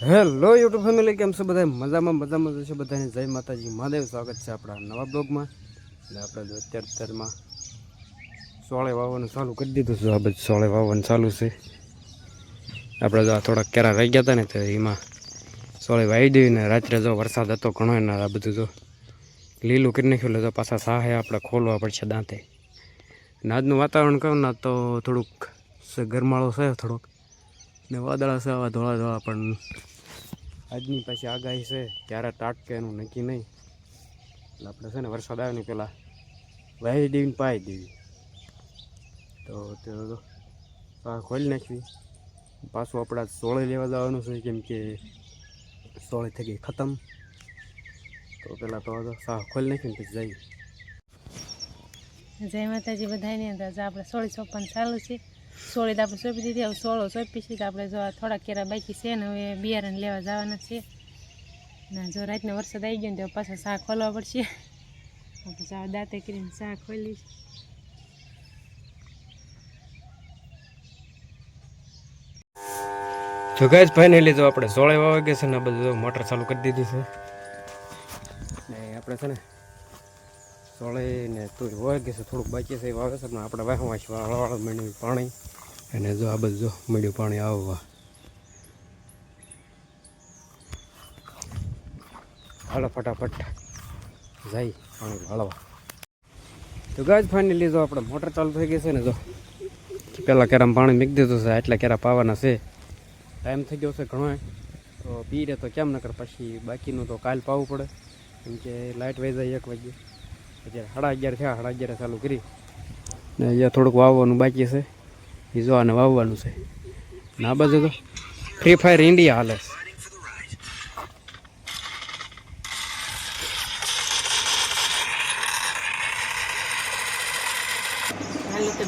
Hello YouTube family, કેમ છો બધા મજામાં મજામાં જશે બધાને જય માતાજી. મહાદેવ સ્વાગત છે આપણા નવા બ્લોગમાં. એટલે આપણે જો અત્યાર અત્યારમાં સોળે વાવવાનું ચાલુ કરી દીધું છે. આ બધું સોળે વાવવાનું ચાલુ છે. આપણે જો આ થોડાક કેરા રહી ગયા હતા ને, તો એમાં સોળે વાવી દેવી ને રાત્રે જો વરસાદ હતો ઘણો એના આ બધું જો લીલું કરી નાખ્યું, એટલે જો પાછા સાહે આપણે ખોલવા પડશે દાંતે. ને આજનું વાતાવરણ કહું ને તો થોડુંક ગરમાળો છે થોડોક. ને વાદળા છે, આવા ધોળા ધોળા, પણ આજની પાછી આગાહી છે ક્યારે તાટકે એનું નક્કી નહીં. એટલે આપણે છે ને વરસાદ આવે ને પહેલાં વાહી દેવીને પાઈ દેવી. તો તે ખોલી નાખવી. પાછું આપણા સોળે લેવા જવાનું છે, કેમ કે સોળે થઈ ગઈ ખતમ. તો પહેલાં તો સાહ ખોલી નાખીને પછી જઈએ. જય માતાજી બધાને આપણે સોળી ચોપન ચાલુ છે. સોળી તો આપણે સોંપી દીધી, હવે સોળો સોંપી છે તો આપણે જો થોડા કેરા બાકી છે ને, હવે બિયારણ લેવા જવાના છે. ને, જો રાતનો વરસાદ આવી ગયો ને તો પાછા શાક ખોલવા પડશે. આપણે દાંતે કરીને શાક ખોલી તો ગાઈઝ ફાઇનલી તો આપણે સોળે વાવે ગયા છે ને બધું મોટર ચાલુ કરી દીધી છે. ને આપણે છે ને સોળે ને તું હોય કે થોડુંક બાકી છે ને આપણે વાહવા છે વાળા મળ્યું પાણી. અને જો આ બધું મળ્યું પાણી આવવા. હાલો, ફટાફટ જાય પાણી વાળવા તો ગાજ ફાઇનલી જો આપણે મોટર ચાલુ થઈ ગઈ છે ને જો પહેલાં કેરામાં પાણી મૂકી દીધું છે એટલે કેરા પાવાના છે. ટાઈમ થઈ ગયો છે ઘણો તો પી રહે તો કેમ ન કર પછી બાકીનું તો કાલ પાવું પડે. કેમ કે લાઇટ વહી જાય એક વાગે અત્યારે સાડા અગિયાર થયા સાડા અગિયાર ચાલુ કરી. ને અહીંયા થોડુંક વાવવાનું બાકી છે. એ જો આને વાવવાનું છે. ના બાજુ તો ફ્રી ફાયર ઇન્ડિયા હાલે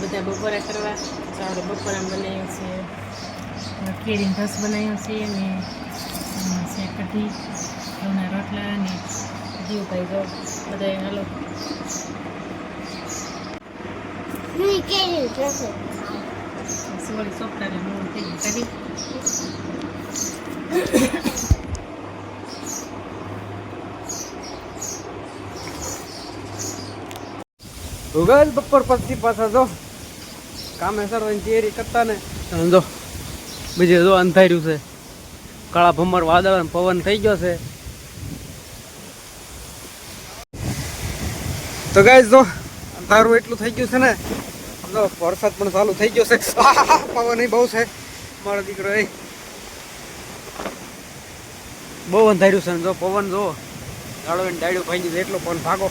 બધા બપોરા કરવા આપણે બપોરા બનાવ્યું છે કેરીનો રસ બનાવ્યો છે અને આમાં છે કઢી ઘઉંના રોટલા ને જીવભાઈ જો બધા હાલો. કરી બપોર પછી પાછા જો. કામે સરવાની કરતા ને જો, બીજે જો અંધાર્યું છે. કાળા ભમર વાદળ પવન થઈ ગયો છે. તો ગાય જો, અંધારું એટલું થઈ ગયું છે ને જો વરસાદ પણ ચાલુ થઈ ગયો છે. પવન બહુ છે. મારો દીકરો એ. બહુ અંધાર્યું છે જો, પવન જો. ગાળો ડાળ્યું ભાઈ એટલો પવન ભાગો.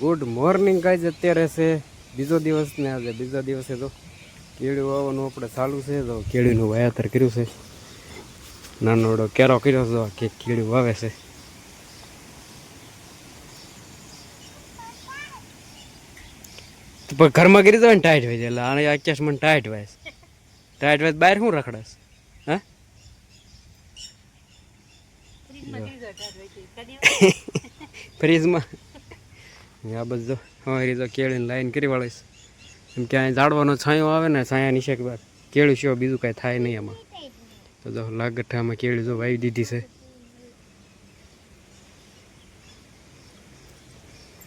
ગુડ મોર્નિંગ ગાઈઝ અત્યારે છે બીજો દિવસ ને આજે બીજા દિવસે તો કેળું વાવવાનું આપણે ચાલુ છે તો કેળીનું વાયાતર કર્યું છે. નાનોડો કેરો કર્યો છે કે કેળું વાવે છે. પણ ઘરમાં કરી દો ને ટાઈટ હોય એટલે આને આચાશ મને ટાઈટ વાય ટાઈટ વાય બહાર શું રખડાશ? હા? ફ્રીજમાં આ બધો અમારી તો કેળીને લાઈન કરી વાળીશ એમ કે અહીં ઝાડવાનો છાંયો આવે ને છાંયા નીચે કેળું સિવાય બીજું કાંઈ થાય નહીં એમાં તો જો લાગઠામાં કેળી જો વાવી દીધી છે.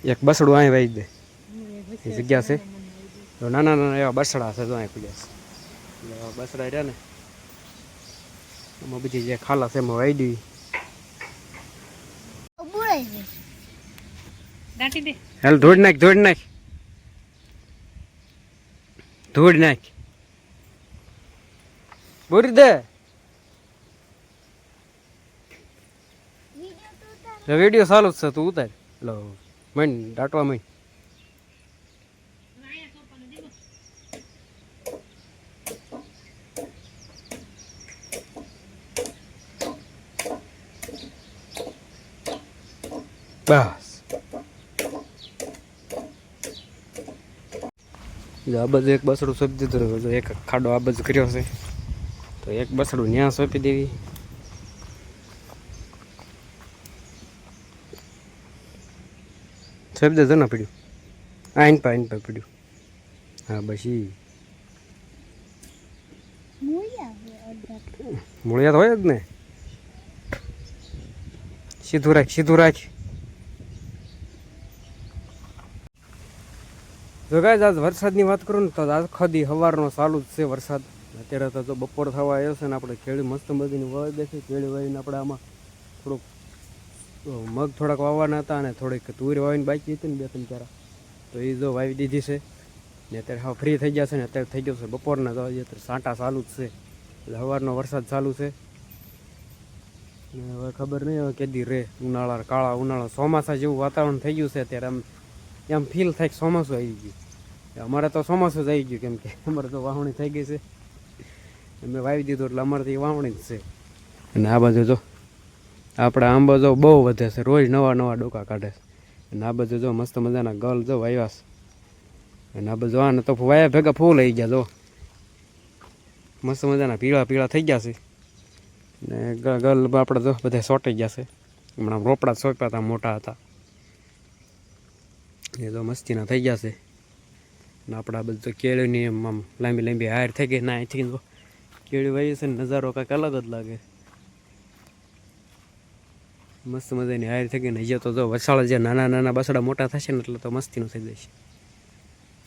એક બસડું અહીં વાવી દે. એ જગ્યા છે. તો નાના નાના એવા બસડા છે તો અહીં ખુલ્યા છે. બસડા રહ્યા ને. એમાં બધી જે ખાલા છે એમાં વાવી દેવી દાટી દે. હાલ ધોડ નાખ ધોડ નાખ. ધોડ નાખ. બોરી દે. વીડિયો ચાલુ જ છે, તું ઉતાર. લો, મન દાટવા મન બસ જો આ બાજુ એક બસડું સોંપી દીધું. એક ખાડો આ બાજુ કર્યો છે. તો એક બસડું ન્યા સોંપી દેવી. સોંપી દેજો ને પડ્યું. આઈન પા આઈન પા પડ્યું. હા, બસી મૂળિયા હોય જ ને. સીધું રાખ સીધું રાખ. જો ગાય આજ વરસાદની વાત કરું ને તો આખો દી સવારનો ચાલુ જ છે વરસાદ. અત્યારે તો જો બપોર થવા આવ્યો છે ને આપણે કેળી મસ્ત મજાની વાવી બેઠી કેળી વાવીને આપણે આમાં થોડુંક મગ થોડાક વાવવાના હતા અને થોડીક તુર વાવીને બાકી હતી ને બે ત્રણ ચારા. તો એ જો વાવી દીધી છે. ને અત્યારે હા ફ્રી થઈ ગયા છે ને અત્યારે થઈ ગયો છે બપોરના તો અત્યારે સાંટા ચાલુ જ છે. એટલે સવારનો વરસાદ ચાલુ છે. ને હવે ખબર નહીં હવે કેદી રે ઉનાળા, કાળા ઉનાળા ચોમાસા જેવું વાતાવરણ થઈ ગયું છે. અત્યારે આમ એમ ફીલ થાય કે ચોમાસું આવી ગયું. અમારે તો ચોમાસું જ આવી ગયું કેમ કે અમારે તો વાવણી થઈ ગઈ છે. અમે વાવી દીધું એટલે અમારે તો વાવણી જ છે. અને આ બાજુ જો, આપણા આંબો જો બહુ વધે છે, રોજ નવા નવા ડોકા કાઢે છે. અને આ બાજુ જો મસ્ત મજાના ગલ જો વાવ્યા છે. અને આ બાજુ આને તો વાયા ભેગા ફૂલ આવી ગયા જો. મસ્ત મજાના પીળા પીળા થઈ ગયા છે. ને ગલ આપણે જો બધા સોટાઈ ગયા છે. હમણાં રોપડા સોંપ્યા હતા, મોટા હતા. એ તો મસ્તીના થઈ ગયા છે ને આપણા બધું તો કેળીની એમ આમ લાંબી લાંબી હાર થઈ ગઈ, ના અહીંથી તો કેળી વાવી છે ને નજારો કાંઈક અલગ જ લાગે. મસ્ત મજાની હાર થઈ ગઈ ને હજી તો જો વસાળ જે નાના નાના બસડા મોટા થશે ને એટલે તો મસ્તીનું થઈ જશે.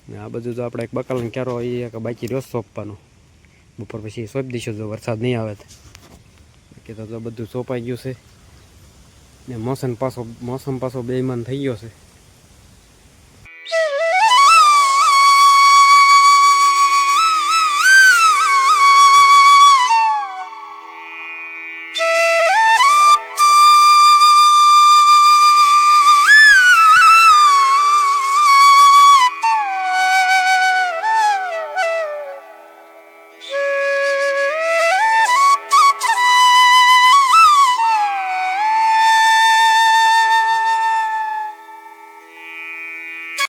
ને આ બધું તો આપણે એક બકાલને ક્યારો એ કે બાકી રહ્યો સોંપવાનો. બપોર પછી સોંપી દઈશું જો વરસાદ નહીં આવે તો. બાકી તો બધું સોંપાઈ ગયું છે. ને મોસમ પાછો મોસમ પાછો બેઈમાન થઈ ગયો છે.